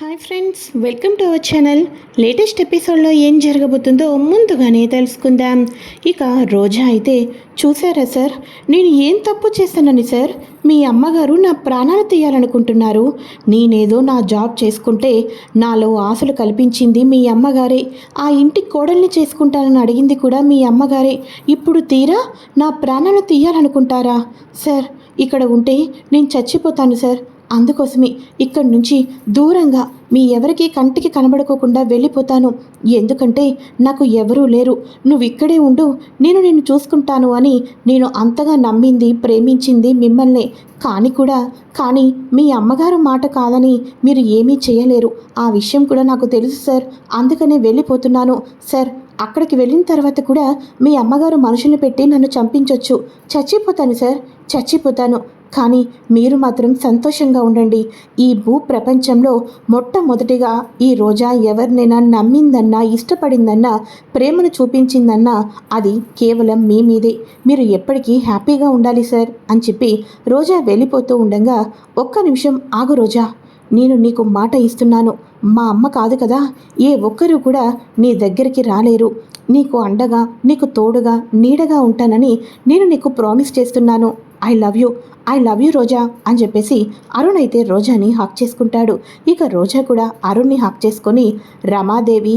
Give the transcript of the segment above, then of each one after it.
Hi friends welcome to our channel. Latest ఎపిసోడ్లో ఏం జరగబోతుందో ముందుగానే తెలుసుకుందాం. ఇక రోజా అయితే చూసారా సార్? నేను ఏం తప్పు చేశానని సార్? మీ అమ్మగారు నా ప్రాణాలు తీయాలనుకుంటున్నారు. నేనేదో నా జాబ్ చేసుకుంటే నాలో ఆశలు కల్పించింది మీ అమ్మగారే. ఆ ఇంటి కోడల్ని చేసుకుంటానని అడిగింది కూడా మీ అమ్మగారే. ఇప్పుడు తీరా నా ప్రాణాలు తీయాలనుకుంటారా? సార్ ఇక్కడ ఉంటే నేను చచ్చిపోతాను సార్. అందుకోసమే ఇక్కడి నుంచి దూరంగా మీ ఎవరికి కంటికి కనబడుకోకుండా వెళ్ళిపోతాను. ఎందుకంటే నాకు ఎవరూ లేరు. నువ్వు ఇక్కడే ఉండు. నేను నిన్ను చూసుకుంటాను అని నేను అంతగా నమ్మింది ప్రేమించింది మిమ్మల్నే. కానీ కూడా కానీ మీ అమ్మగారు మాట కాదని మీరు ఏమీ చేయలేరు. ఆ విషయం కూడా నాకు తెలుసు సార్. అందుకనే వెళ్ళిపోతున్నాను సార్. అక్కడికి వెళ్ళిన తర్వాత కూడా మీ అమ్మగారు మనుషుల్ని పెట్టి నన్ను చంపించవచ్చు చచ్చిపోతాను సార్. చచ్చిపోతాను. కానీ మీరు మాత్రం సంతోషంగా ఉండండి. ఈ భూ ప్రపంచంలో మొట్టమొదటిగా ఈ రోజా ఎవరినైనా నమ్మిందన్నా ఇష్టపడిందన్నా ప్రేమను చూపించిందన్నా అది కేవలం మీ మీదే. మీరు ఎప్పటికీ హ్యాపీగా ఉండాలి సార్ అని చెప్పి రోజా వెళ్ళిపోతూ ఉండగా ఒక్క నిమిషం ఆగు రోజా నేను నీకు మాట ఇస్తున్నాను. మా అమ్మ కాదు కదా ఏ ఒక్కరూ కూడా నీ దగ్గరికి రాలేరు. నీకు అండగా నీకు తోడుగా నీడగా ఉంటానని నేను నీకు ప్రామిస్ చేస్తున్నాను. I love you I love you Roja అని చెప్పేసి అరుణ్ అయితే రోజాని హాక్ చేసుకుంటాడు. ఇక రోజా కూడా అరుణ్ని హాక్ చేసుకొని Ramadevi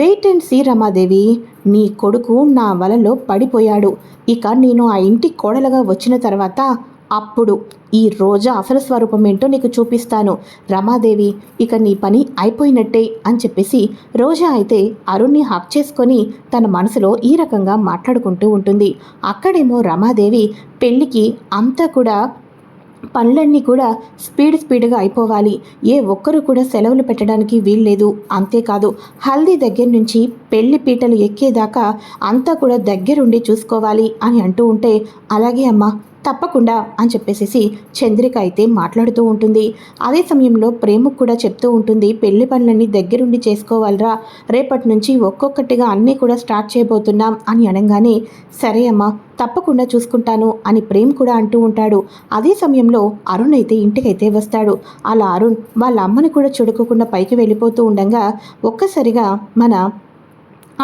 wait and see Ramadevi నీ కొడుకు నా వలలో పడిపోయాడు. ఇక నేను ఆ ఇంటి కోడలుగా వచ్చిన తర్వాత అప్పుడు ఈ రోజా అసలు స్వరూపం ఏంటో నీకు చూపిస్తాను. రమాదేవి ఇక నీ పని అయిపోయినట్టే అని చెప్పేసి రోజా అయితే అరుణ్ని హక్ చేసుకొని తన మనసులో ఈ రకంగా మాట్లాడుకుంటూ ఉంటుంది. అక్కడేమో రమాదేవి పెళ్ళికి అంతా కూడా పనులన్నీ కూడా స్పీడ్ స్పీడ్గా అయిపోవాలి. ఏ ఒక్కరు కూడా సెలవులు పెట్టడానికి వీల్లేదు. అంతేకాదు హల్దీ దగ్గర నుంచి పెళ్ళి పీటలు ఎక్కేదాకా అంతా కూడా దగ్గరుండి చూసుకోవాలి అని అంటూ ఉంటే అలాగే అమ్మా తప్పకుండా అని చెప్పేసేసి చంద్రిక అయితే మాట్లాడుతూ ఉంటుంది. అదే సమయంలో ప్రేమకు కూడా చెప్తూ ఉంటుంది పెళ్ళి పనులన్నీ దగ్గరుండి చేసుకోవాలరా. రేపటి నుంచి ఒక్కొక్కటిగా అన్నీ కూడా స్టార్ట్ చేయబోతున్నాం అని అనగానే సరే అమ్మా తప్పకుండా చూసుకుంటాను అని ప్రేమ్ కూడా అంటూ ఉంటాడు. అదే సమయంలో అరుణ్ అయితే ఇంటికైతే వస్తాడు. అలా అరుణ్ వాళ్ళ అమ్మని కూడా చూడుకోకుండా పైకి వెళ్ళిపోతూ ఉండగా ఒక్కసారిగా మన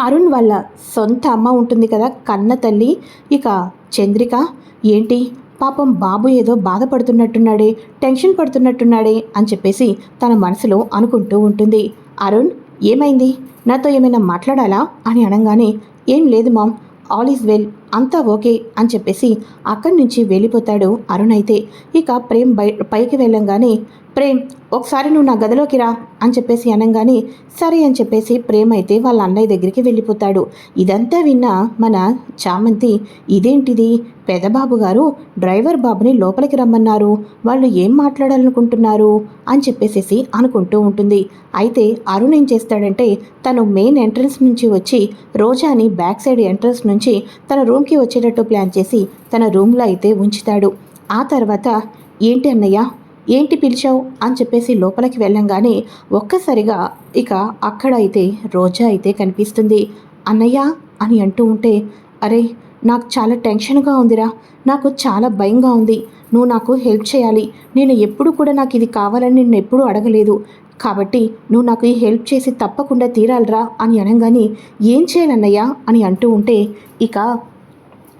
అరుణ్ వాళ్ళ సొంత అమ్మ ఉంటుంది కదా కన్న తల్లి. ఇక చంద్రిక ఏంటి? పాపం బాబు ఏదో బాధపడుతున్నట్టున్నాడే టెన్షన్ పడుతున్నట్టున్నాడే అని చెప్పేసి తన మనసులో అనుకుంటూ ఉంటుంది. అరుణ్ ఏమైంది? నాతో ఏమైనా మాట్లాడాలా? అని అనగానే ఏం లేదు మామ్ ఆల్ ఈజ్ వెల్ అంతా ఓకే అని చెప్పేసి అక్కడి నుంచి వెళ్ళిపోతాడు అరుణ్ అయితే. ఇక ప్రేమ్ బై పైకి వెళ్ళంగానే ప్రేమ్ ఒకసారి నువ్వు నా గదిలోకి రా అని చెప్పేసి అనగానే సరే అని చెప్పేసి ప్రేమ్ అయితే వాళ్ళ అన్నయ్య దగ్గరికి వెళ్ళిపోతాడు. ఇదంతా విన్న మన చామంతి ఇదేంటిది? పెదబాబు గారు డ్రైవర్ బాబుని లోపలికి రమ్మన్నారు. వాళ్ళు ఏం మాట్లాడాలనుకుంటున్నారు? అని చెప్పేసేసి అనుకుంటూ ఉంటుంది. అయితే అరుణ్ ఏం చేస్తాడంటే తను మెయిన్ ఎంట్రన్స్ నుంచి వచ్చి రోజాని బ్యాక్ సైడ్ ఎంట్రన్స్ నుంచి తన రూమ్కి వచ్చేటట్టు ప్లాన్ చేసి తన రూమ్లో అయితే ఉంచుతాడు. ఆ తర్వాత ఏంటి అన్నయ్య? ఏంటి పిలిచావు? అని చెప్పేసి లోపలికి వెళ్ళంగానే ఒక్కసారిగా ఇక అక్కడ అయితే రోజా అయితే కనిపిస్తుంది. అన్నయ్య? అని అంటూ ఉంటే అరే నాకు చాలా టెన్షన్గా ఉందిరా. నాకు చాలా భయంగా ఉంది. నువ్వు నాకు హెల్ప్ చేయాలి. నేను ఎప్పుడు కూడా నాకు ఇది కావాలని నిన్ను ఎప్పుడూ అడగలేదు. కాబట్టి నువ్వు నాకు ఈ హెల్ప్ చేసి తప్పకుండా తీరాలిరా అని అనగానే ఏం చేయాలన్నయ్యా అని అంటూ ఉంటే ఇక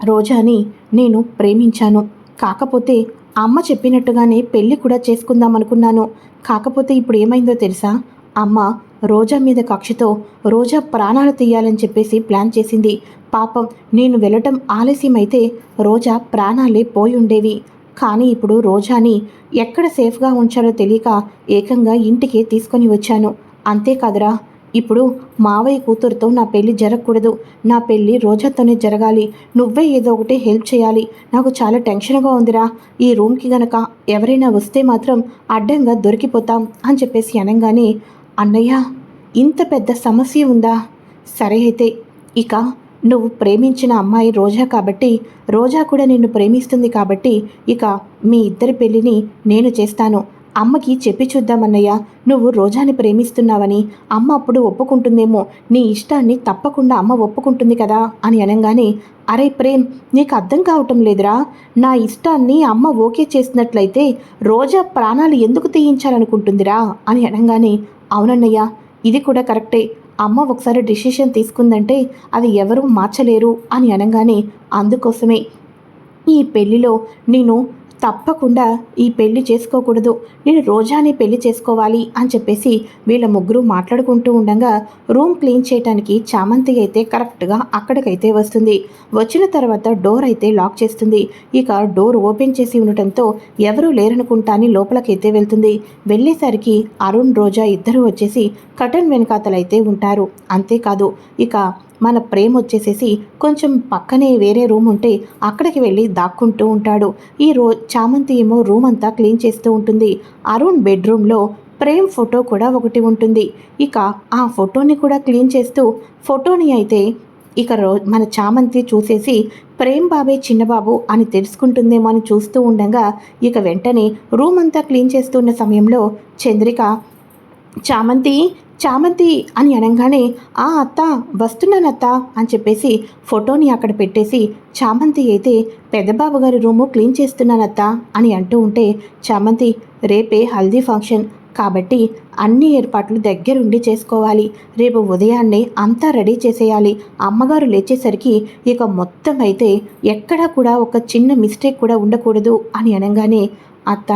రోజాని నేను ప్రేమించాను. కాకపోతే అమ్మ చెప్పినట్టుగానే పెళ్ళి కూడా చేసుకుందాం అనుకున్నాను. కాకపోతే ఇప్పుడు ఏమైందో తెలుసా? అమ్మ రోజా మీద కక్షతో రోజా ప్రాణాలు తీయాలని చెప్పేసి ప్లాన్ చేసింది. పాపం నేను వెళ్ళటం ఆలస్యమైతే రోజా ప్రాణాలే పోయి ఉండేవి. కానీ ఇప్పుడు రోజాని ఎక్కడ సేఫ్గా ఉంచాలో తెలియక ఏకంగా ఇంటికే తీసుకొని వచ్చాను. అంతేకాదురా ఇప్పుడు మావయ్య కూతురుతో నా పెళ్ళి జరగకూడదు. నా పెళ్ళి రోజాతోనే జరగాలి. నువ్వే ఏదో ఒకటి హెల్ప్ చేయాలి. నాకు చాలా టెన్షన్గా ఉందిరా. ఈ రూమ్కి గనక ఎవరైనా వస్తే మాత్రం అడ్డంగా దొరికిపోతాం అని చెప్పేసి అనగానే అన్నయ్య ఇంత పెద్ద సమస్య ఉందా? సరే అయితే ఇక నువ్వు ప్రేమించిన అమ్మాయి రోజా కాబట్టి రోజా కూడా నిన్ను ప్రేమిస్తుంది కాబట్టి ఇక మీ ఇద్దరి పెళ్ళిని నేను చేస్తాను. అమ్మకి చెప్పి చూద్దామన్నయ్య నువ్వు రోజాని ప్రేమిస్తున్నావని అమ్మ అప్పుడు ఒప్పుకుంటుందేమో. నీ ఇష్టాన్ని తప్పకుండా అమ్మ ఒప్పుకుంటుంది కదా అని అనగానే అరే ప్రేమ్ నీకు అర్థం కావటం లేదురా. నా ఇష్టాన్ని అమ్మ ఓకే చేసినట్లయితే రోజా ప్రాణాలు ఎందుకు తీయించాలనుకుంటుందిరా? అని అనగానే అవునన్నయ్య ఇది కూడా కరెక్టే. అమ్మ ఒకసారి డిసిషన్ తీసుకుందంటే అది ఎవరూ మార్చలేరు అని అనగానే అందుకోసమే. ఈ పెళ్ళిలో నేను తప్పకుండా ఈ పెళ్ళి చేసుకోకూడదు. నేను రోజాని పెళ్ళి చేసుకోవాలి అని చెప్పేసి వీళ్ళ ముగ్గురు మాట్లాడుకుంటూ ఉండగా రూమ్ క్లీన్ చేయడానికి చామంతి అయితే కరెక్ట్గా అక్కడికైతే వస్తుంది. వచ్చిన తర్వాత డోర్ అయితే లాక్ చేస్తుంది. ఇక డోర్ ఓపెన్ చేసి ఉండటంతో ఎవరూ లేరనుకుంటా అని లోపలికైతే వెళ్తుంది. వెళ్ళేసరికి అరుణ్ రోజా ఇద్దరు వచ్చేసి కటన్ వెనకాతలైతే ఉంటారు. అంతేకాదు ఇక మన ప్రేమ వచ్చేసేసి కొంచెం పక్కనే వేరే రూమ్ ఉంటే అక్కడికి వెళ్ళి దాక్కుంటూ ఉంటాడు. ఈ రో చామంతి ఏమో రూమ్ అంతా క్లీన్ చేస్తూ ఉంటుంది. అరుణ్ బెడ్రూమ్లో ప్రేమ్ ఫోటో కూడా ఒకటి ఉంటుంది. ఇక ఆ ఫోటోని కూడా క్లీన్ చేస్తూ ఫోటోని అయితే ఇక రో మన చామంతి చూసేసి ప్రేమ్ బాబే చిన్నబాబు అని తెలుసుకుంటుందేమో అని చూస్తూ ఉండగా ఇక వెంటనే రూమ్ అంతా క్లీన్ చేస్తున్న సమయంలో చంద్రిక చామంతి చామంతి అని అనగానే ఆ అత్త వస్తున్నానత్త అని చెప్పేసి ఫోటోని అక్కడ పెట్టేసి చామంతి అయితే పెద్దబాబు గారి రూము క్లీన్ చేస్తున్నానత్త అని అంటూ ఉంటే చామంతి రేపే హల్దీ ఫంక్షన్. కాబట్టి అన్ని ఏర్పాట్లు దగ్గరుండి చేసుకోవాలి. రేపు ఉదయాన్నే అంతా రెడీ చేసేయాలి. అమ్మగారు లేచేసరికి ఇక మొత్తం అయితే ఎక్కడా కూడా ఒక చిన్న మిస్టేక్ కూడా ఉండకూడదు అని అనగానే అత్త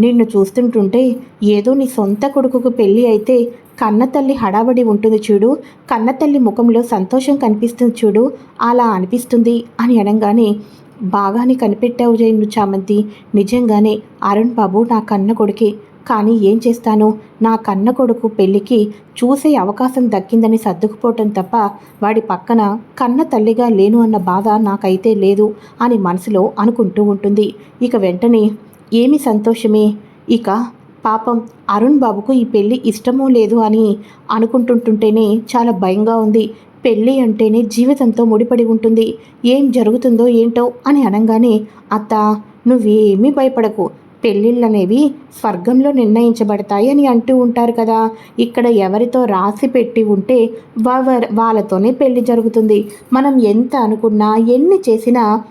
నిన్ను చూస్తుంటుంటే ఏదో నీ సొంత కొడుకుకు పెళ్ళి అయితే కన్నతల్లి హడావడి ఉంటుంది చూడు. కన్నతల్లి ముఖంలో సంతోషం కనిపిస్తుంది చూడు. అలా అనిపిస్తుంది అని అనగానే బాగానే కనిపెట్టావు జైను చామంతి. నిజంగానే అరుణ్ బాబు నా కన్న కొడుకే. కానీ ఏం చేస్తాను? నా కన్న కొడుకు పెళ్ళికి చూసే అవకాశం దక్కిందని సర్దుకుపోవటం తప్ప వాడి పక్కన కన్న తల్లిగా లేను అన్న బాధ నాకైతే లేదు అని మనసులో అనుకుంటూ ఉంటుంది. ఇక వెంటనే ఏమి సంతోషమే? ఇక పాపం అరుణ్ బాబుకు ఈ పెళ్ళి ఇష్టమో లేదు అని అనుకుంటుంటుంటేనే చాలా భయంగా ఉంది. పెళ్ళి అంటేనే జీవితంతో ముడిపడి ఉంటుంది. ఏం జరుగుతుందో ఏంటో అని అనగానే అత్త నువ్వేమీ భయపడకు. పెళ్ళిళ్ళనేవి స్వర్గంలో నిర్ణయించబడతాయి అని అంటూ ఉంటారు కదా. ఇక్కడ ఎవరితో రాసి పెట్టి ఉంటే వా- వాళ్ళతోనే పెళ్ళి జరుగుతుంది. మనం ఎంత అనుకున్నా ఎన్ని చేసినా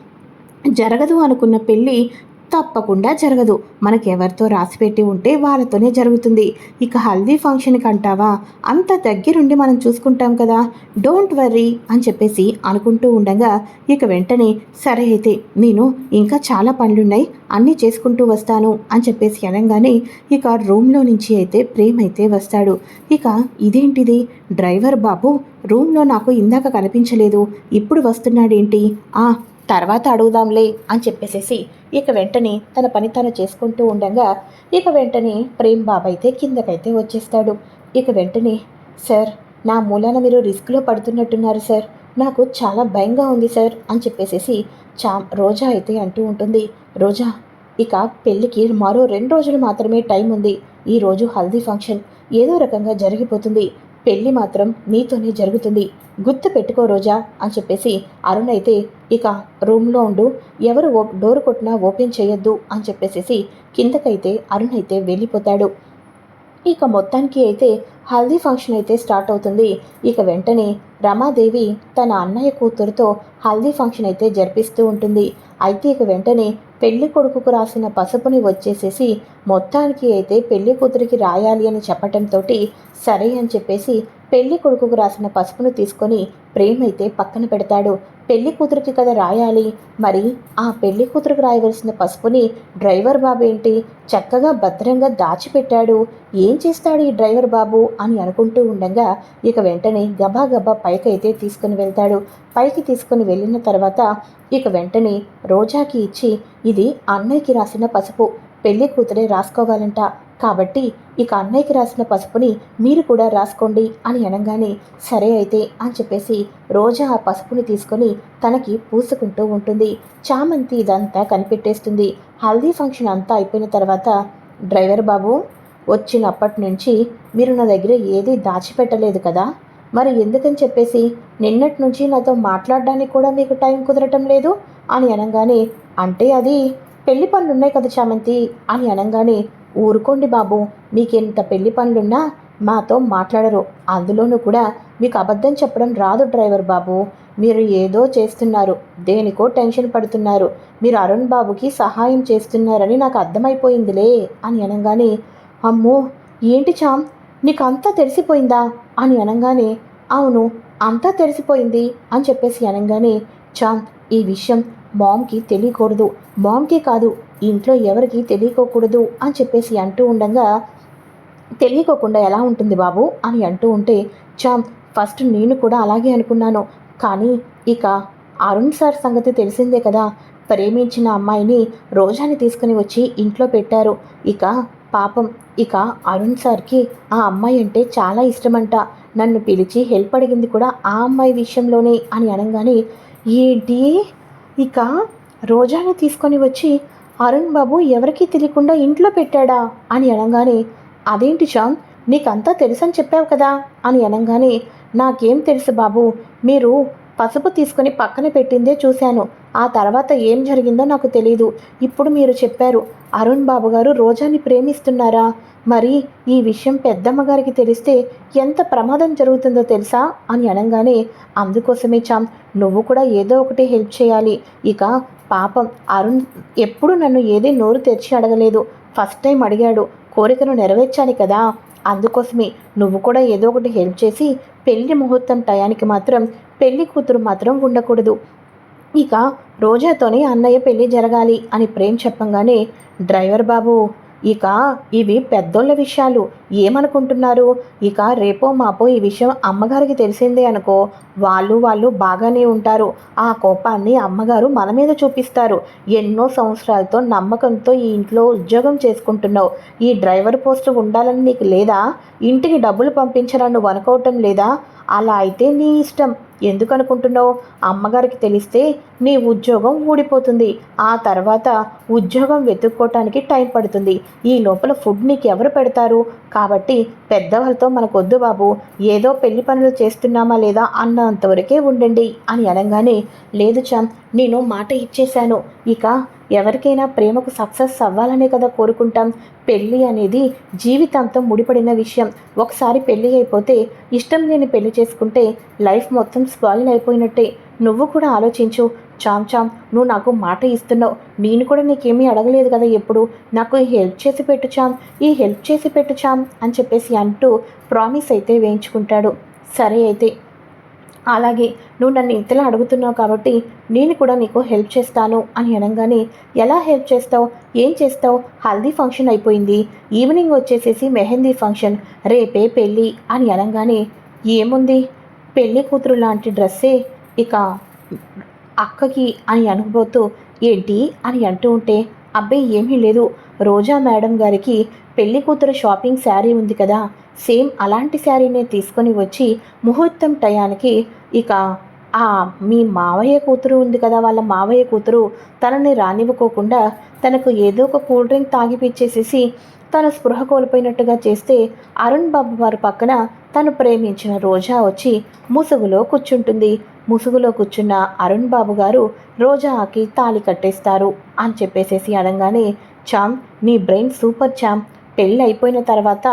జరగదు అనుకున్న పెళ్ళి తప్పకుండా జరగదు. మనకెవరితో రాసిపెట్టి ఉంటే వాళ్ళతోనే జరుగుతుంది. ఇక హల్దీ ఫంక్షన్కి అంటావా అంత దగ్గరుండి మనం చూసుకుంటాం కదా. డోంట్ వర్రీ అని చెప్పేసి అనుకుంటూ ఉండగా ఇక వెంటనే సరే అయితే నేను ఇంకా చాలా పనులున్నాయి అన్నీ చేసుకుంటూ వస్తాను అని చెప్పేసి అనగానే ఇక రూమ్లో నుంచి అయితే ప్రేమ్ అయితే వస్తాడు. ఇక ఇదేంటిది? డ్రైవర్ బాబు రూమ్లో నాకు ఇందాక కనిపించలేదు. ఇప్పుడు వస్తున్నాడేంటి? ఆ తర్వాత అడుగుదాంలే అని చెప్పేసేసి ఇక వెంటనే తన పని తను చేసుకుంటూ ఉండగా ఇక వెంటనే ప్రేమ్ బాబు అయితే కిందకైతే వచ్చేస్తాడు. ఇక వెంటనే సార్ నా మూలాన మీరు రిస్క్లో పడుతున్నట్టున్నారు సార్. నాకు చాలా భయంగా ఉంది సార్ అని చెప్పేసేసి చా రోజా అయితే అంటూ ఉంటుంది. రోజా ఇక పెళ్ళికి మరో రెండు రోజులు మాత్రమే టైం ఉంది. ఈ రోజు హల్దీ ఫంక్షన్. ఏదో రకంగా జరిగిపోతుంది. పెళ్ళి మాత్రం నీతోనే జరుగుతుంది. గుర్తు పెట్టుకో రోజా అని చెప్పేసి అరుణ్ అయితే ఇక రూమ్లో ఉండు ఎవరు ఓ డోర్ కొట్టినా ఓపెన్ చేయొద్దు అని చెప్పేసేసి కిందకైతే అరుణ్ అయితే వెళ్ళిపోతాడు. ఇక మొత్తానికి అయితే హల్దీ ఫంక్షన్ అయితే స్టార్ట్ అవుతుంది. ఇక వెంటనే రమాదేవి తన అన్నయ్య కూతురుతో హల్దీ ఫంక్షన్ అయితే జరిపిస్తూ ఉంటుంది. అయితే ఇక వెంటనే పెళ్ళి కొడుకుకు రాసిన పసుపుని వచ్చేసేసి మొత్తానికి అయితే పెళ్ళి కూతురికి రాయాలి అని చెప్పటంతో సరే అని చెప్పేసి పెళ్ళి కొడుకుకు రాసిన పసుపును తీసుకొని ప్రేమైతే అయితే పక్కన పెడతాడు. పెళ్ళి కూతురికి కదా రాయాలి. మరి ఆ పెళ్ళి కూతురుకు రాయవలసిన పసుపుని డ్రైవర్ బాబు ఏంటి? చక్కగా భద్రంగా దాచిపెట్టాడు. ఏం చేస్తాడు ఈ డ్రైవర్ బాబు అని అనుకుంటూ ఉండగా ఇక వెంటనే గబాగబా పైకైతే పైకి అయితే తీసుకుని వెళ్తాడు. పైకి తీసుకుని వెళ్ళిన తర్వాత ఇక వెంటనే రోజాకి ఇచ్చి ఇది అన్నయ్యకి రాసిన పసుపు. పెళ్ళి కూతురే రాసుకోవాలంట. కాబట్టి ఇక అన్నయ్యకి రాసిన పసుపుని మీరు కూడా రాసుకోండి అని అనగానే సరే అయితే అని చెప్పేసి రోజా ఆ పసుపుని తీసుకొని తనకి పూసుకుంటూ ఉంటుంది. చామంతి ఇదంతా కనిపెట్టేస్తుంది. హల్దీ ఫంక్షన్ అంతా అయిపోయిన తర్వాత డ్రైవర్ బాబు వచ్చినప్పటి నుంచి మీరు నా దగ్గర ఏదీ దాచిపెట్టలేదు కదా? మరి ఎందుకని చెప్పేసి నిన్నటి నుంచి నాతో మాట్లాడడానికి కూడా మీకు టైం కుదరటం లేదు? అని అనగానే అంటే అది పెళ్ళి పనులు ఉన్నాయి కదా చామంతి అని అనగానే ఊరుకోండి బాబు మీకెంత పెళ్ళి పనులున్నా మాతో మాట్లాడరు. అందులోనూ కూడా మీకు అబద్ధం చెప్పడం రాదు డ్రైవర్ బాబు. మీరు ఏదో చేస్తున్నారు దేనికో టెన్షన్ పడుతున్నారు. మీరు అరుణ్ బాబుకి సహాయం చేస్తున్నారని నాకు అర్థమైపోయిందిలే అని అనగానే అమ్మో ఏంటి చామ్ నీకు అంతా తెలిసిపోయిందా? అని అనగానే అవును అంతా తెలిసిపోయింది అని చెప్పేసి అనగానే చామ్ ఈ విషయం మామ్కి తెలియకూడదు. మామ్కి కాదు ఇంట్లో ఎవరికి తెలియకోకూడదు అని చెప్పేసి అంటూ ఉండగా తెలియకోకుండా ఎలా ఉంటుంది బాబు? అని అంటూ ఉంటే చా ఫస్ట్ నేను కూడా అలాగే అనుకున్నాను. కానీ ఇక అరుణ్ సార్ సంగతి తెలిసిందే కదా. ప్రేమించిన అమ్మాయిని రోజాని తీసుకుని వచ్చి ఇంట్లో పెట్టారు. ఇక పాపం ఇక అరుణ్ సార్కి ఆ అమ్మాయి అంటే చాలా ఇష్టమంట. నన్ను పిలిచి హెల్ప్ అడిగింది కూడా ఆ అమ్మాయి విషయంలోనే అని అనగానే ఏంటి? ఇక రోజాని తీసుకొని వచ్చి అరుణ్ బాబు ఎవరికీ తెలియకుండా ఇంట్లో పెట్టాడా? అని అనగానే అదేంటి శ్యామ్? నీకంతా తెలుసని చెప్పావు కదా? అని అనగానే నాకేం తెలుసు బాబు. మీరు పసుపు తీసుకొని పక్కన పెట్టిందే చూశాను. ఆ తర్వాత ఏం జరిగిందో నాకు తెలీదు. ఇప్పుడు మీరు చెప్పారు అరుణ్ బాబు గారు రోజాని ప్రేమిస్తున్నారా? మరి ఈ విషయం పెద్దమ్మగారికి తెలిస్తే ఎంత ప్రమాదం జరుగుతుందో తెలుసా? అని అనగానే అందుకోసమే చామ్ నువ్వు కూడా ఏదో ఒకటి హెల్ప్ చేయాలి. ఇక పాపం అరుణ్ ఎప్పుడు నన్ను ఏదే నోరు తెరిచి అడగలేదు. ఫస్ట్ టైం అడిగాడు. కోరికను నెరవేర్చాలి కదా. అందుకోసమే నువ్వు కూడా ఏదో ఒకటి హెల్ప్ చేసి పెళ్ళి ముహూర్తం టయానికి మాత్రం పెళ్ళి కూతురు మాత్రం ఉండకూడదు. ఇక రోజాతోనే అన్నయ్య పెళ్ళి జరగాలి అని ప్రేమ్ చెప్పంగానే డ్రైవర్ బాబు ఇక ఇవి పెద్దోళ్ళ విషయాలు. ఏమనుకుంటున్నారు? ఇక రేపో మాపో ఈ విషయం అమ్మగారికి తెలిసిందే అనుకో. వాళ్ళు వాళ్ళు బాగానే ఉంటారు. ఆ కోపాన్ని అమ్మగారు మన మీద చూపిస్తారు. ఎన్నో సంవత్సరాలతో నమ్మకంతో ఈ ఇంట్లో ఉద్యోగం చేసుకుంటున్నావు. ఈ డ్రైవర్ పోస్ట్ ఉండాలని నీకు లేదా? ఇంటికి డబ్బులు పంపించాలని నువ్వు అనుకోవటం లేదా? అలా అయితే నీ ఇష్టం. ఎందుకు అనుకుంటున్నావు? అమ్మగారికి తెలిస్తే నీ ఉద్యోగం ఊడిపోతుంది. ఆ తర్వాత ఉద్యోగం వెతుక్కోవటానికి టైం పడుతుంది. ఈ లోపల ఫుడ్ నీకు ఎవరు పెడతారు? కాబట్టి పెద్దవాళ్ళతో మనకొద్దు బాబు ఏదో పెళ్ళి పనులు చేస్తున్నామా లేదా అన్నంతవరకే ఉండండి అని అనగానే లేదు చామ్ నేను మాట ఇచ్చేశాను. ఇక ఎవరికైనా ప్రేమకు సక్సెస్ అవ్వాలనే కదా కోరుకుంటాం. పెళ్ళి అనేది జీవితాంతం ముడిపడిన విషయం. ఒకసారి పెళ్ళి అయిపోతే ఇష్టం లేని పెళ్ళి చేసుకుంటే లైఫ్ మొత్తం స్పాయిల్ అయిపోయినట్టే. నువ్వు కూడా ఆలోచించు చామ్ చామ్ నువ్వు నాకు మాట ఇస్తున్నావు. నేను కూడా నీకేమీ అడగలేదు కదా ఎప్పుడు? నాకు హెల్ప్ చేసి పెట్టు చామ్ ఈ హెల్ప్ చేసి పెట్టు చామ్ అని చెప్పేసి అంటూ ప్రామిస్ అయితే వేయించుకుంటాడు. సరే అయితే. అలాగే నువ్వు నన్ను ఇంతలా అడుగుతున్నావు కాబట్టి నేను కూడా నీకు హెల్ప్ చేస్తాను అని అనగానే ఎలా హెల్ప్ చేస్తావు? ఏం చేస్తావు? హల్దీ ఫంక్షన్ అయిపోయింది. ఈవినింగ్ వచ్చేసేసి మెహందీ ఫంక్షన్ రేపే పెళ్ళి అని అనగానే ఏముంది? పెళ్ళి కూతురు లాంటి డ్రెస్సే. ఇక అక్కకి అని అనుకోబోతూ ఏంటి? అని అంటూ ఉంటే అబ్బాయి ఏమీ లేదు. రోజా మేడం గారికి పెళ్ళి కూతురు షాపింగ్ శారీ ఉంది కదా. సేమ్ అలాంటి శారీనే తీసుకొని వచ్చి ముహూర్తం టయానికి ఇక ఆ మీ మావయ్య కూతురు ఉంది కదా వాళ్ళ మావయ్య కూతురు తనని రానివ్వకోకుండా తనకు ఏదో ఒక కూల్ డ్రింక్ తాగిపిచ్చేసేసి తను స్పృహ కోల్పోయినట్టుగా చేస్తే అరుణ్ బాబు వారి పక్కన తను ప్రేమించిన రోజా వచ్చి ముసుగులో కూర్చుంటుంది. ముసుగులో కూర్చున్న అరుణ్ బాబు గారు రోజాకి తాళి కట్టేస్తారు అని చెప్పేసేసి అనగానే చామ్ నీ బ్రెయిన్ సూపర్ చామ్ పెళ్ళి అయిపోయిన తర్వాత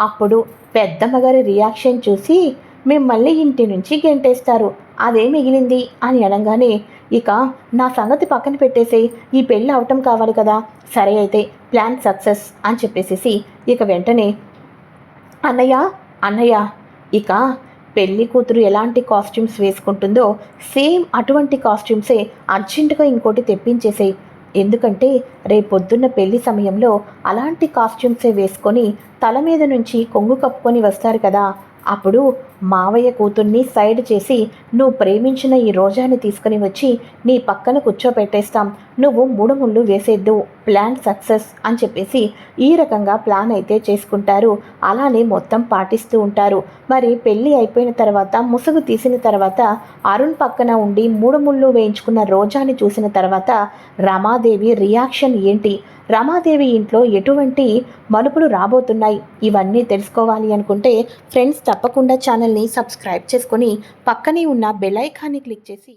అప్పుడు పెద్దమ్మగారి రియాక్షన్ చూసి మిమ్మల్ని ఇంటి నుంచి గెంటేస్తారు. అదే మిగిలింది అని అనగానే ఇక నా సంగతి పక్కన పెట్టేసి ఈ పెళ్ళి అవటం కావాలి కదా. సరే అయితే ప్లాన్ సక్సెస్ అని చెప్పేసేసి ఇక వెంటనే అన్నయ్య అన్నయ్య ఇక పెళ్ళి కూతురు ఎలాంటి కాస్ట్యూమ్స్ వేసుకుంటుందో సేమ్ అటువంటి కాస్ట్యూమ్సే అర్జెంటుగా ఇంకోటి తెప్పించేసేయి. ఎందుకంటే రేపొద్దున్న పెళ్ళి సమయంలో అలాంటి కాస్ట్యూమ్సే వేసుకొని తల మీద నుంచి కొంగు కప్పుకొని వస్తారు కదా. అప్పుడు మావయ్య కూతుర్ని సైడ్ చేసి నువ్వు ప్రేమించిన ఈ రోజాని తీసుకుని వచ్చి నీ పక్కన కూర్చోపెట్టేస్తాం. నువ్వు మూడు ముళ్ళు వేసేద్దు. ప్లాన్ సక్సెస్ అని చెప్పేసి ఈ రకంగా ప్లాన్ అయితే చేసుకుంటారు. అలానే మొత్తం పాటిస్తూ ఉంటారు. మరి పెళ్ళి అయిపోయిన తర్వాత ముసుగు తీసిన తర్వాత అరుణ్ పక్కన ఉండి మూడు ముళ్ళు వేయించుకున్న రోజాని చూసిన తర్వాత రమాదేవి రియాక్షన్ ఏంటి? రమాదేవి ఇంట్లో ఎటువంటి మలుపులు రాబోతున్నాయి? ఇవన్నీ తెలుసుకోవాలి అనుకుంటే ఫ్రెండ్స్ తప్పకుండా ఛానల్ని సబ్స్క్రైబ్ చేసుకొని పక్కనే ఉన్న బెల్ ఐకాన్ని క్లిక్ చేసి